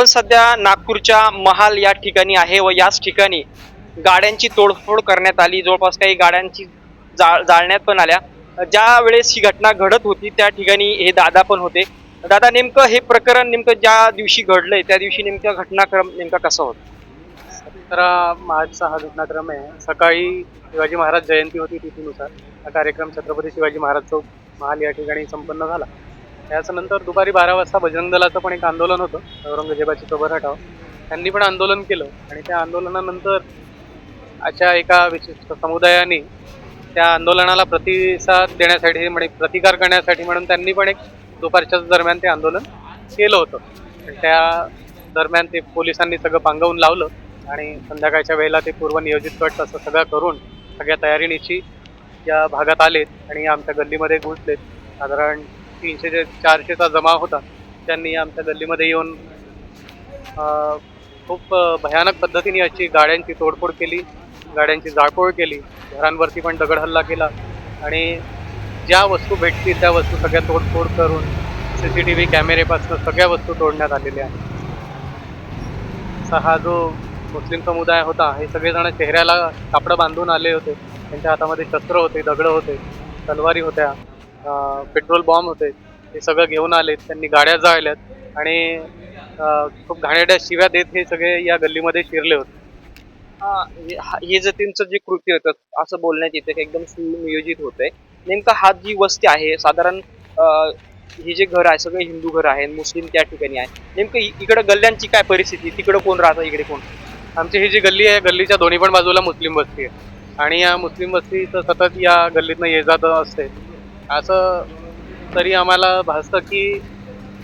आपण सध्या नागपूरच्या महाल या ठिकाणी आहे व याच ठिकाणी गाड्यांची तोडफोड करण्यात आली. जवळपास काही गाड्यांची जाळ जाळण्यात पण आल्या. ज्या वेळेस ही घटना घडत होती त्या ठिकाणी हे दादा पण होते. दादा नेमकं हे प्रकरण नेमकं ज्या दिवशी घडलंय त्या दिवशी नेमका घटनाक्रम नेमका कसा होता? सतरा मार्चचा हा घटनाक्रम आहे. सकाळी शिवाजी महाराज जयंती होती तिथीनुसार. हा कार्यक्रम छत्रपती शिवाजी महाराज चौक महाल या ठिकाणी संपन्न झाला. त्याच्यानंतर दुपारी बारा वाजता बजरंग दलाचं पण एक आंदोलन होतं औरंगजेबाची कबर हटाव त्यांनी पण आंदोलन केलं आणि त्या आंदोलनानंतर अशा एका विशिष्ट समुदायाने त्या आंदोलनाला प्रतिसाद देण्यासाठी म्हणजे प्रतिकार करण्यासाठी म्हणून त्यांनी पण एक दुपारच्याच दरम्यान ते आंदोलन केलं होतं. त्या दरम्यान ते पोलिसांनी सगळं पांगवून लावलं आणि संध्याकाळच्या वेळेला ते पूर्वनियोजित कट असं सगळं करून सगळ्या तयारीनिशी या भागात आलेत आणि आमच्या गल्लीमध्ये घुसलेत. साधारण तीनशे ते चारशेचा जमा होता. त्यांनी आमच्या गल्लीमध्ये येऊन खूप भयानक पद्धतीने अशी गाड्यांची तोडफोड केली. गाड्यांची जाळपोळ केली. घरांवरती पण दगडहल्ला केला. आणि ज्या वस्तू भेटतील त्या वस्तू सगळ्या तोडफोड करून सी सी टी व्ही कॅमेरेपासून सगळ्या वस्तू तोडण्यात आलेल्या आहेत. असा हा जो मुस्लिम समुदाय होता हे सगळेजण चेहऱ्याला कापडं बांधून आले होते. त्यांच्या हातामध्ये शस्त्र होते दगडं होते तलवारी होत्या. पेट्रोल बॉम्ब होते हे सगळं घेऊन आले त्यांनी गाड्या जाळल्यात आणि खूप घाणेरड्या शिव्या देत हे सगळे या गल्लीमध्ये शिरले होते. हा, जे त्यांचं जे कृत्य होतं असं बोलण्यात येतं की एकदम सुनियोजित होतंय. नेमका हा जी वस्ती आहे साधारण हे जे घर आहे सगळे हिंदू घर आहे मुस्लिम त्या ठिकाणी आहे. नेमकं इकडं गल्ल्यांची काय परिस्थिती? तिकडं कोण राहतं इकडे कोण? आमची ही जी गल्ली आहे गल्लीच्या दोन्ही पण बाजूला मुस्लिम वस्ती आहे. आणि या मुस्लिम वस्तीचं सतत या गल्लीतनं ये जात असते. असं तरी आम्हाला भासतं की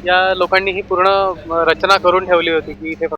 या लोकांनी ही पूर्ण रचना करून ठेवली होती की इथे फक्त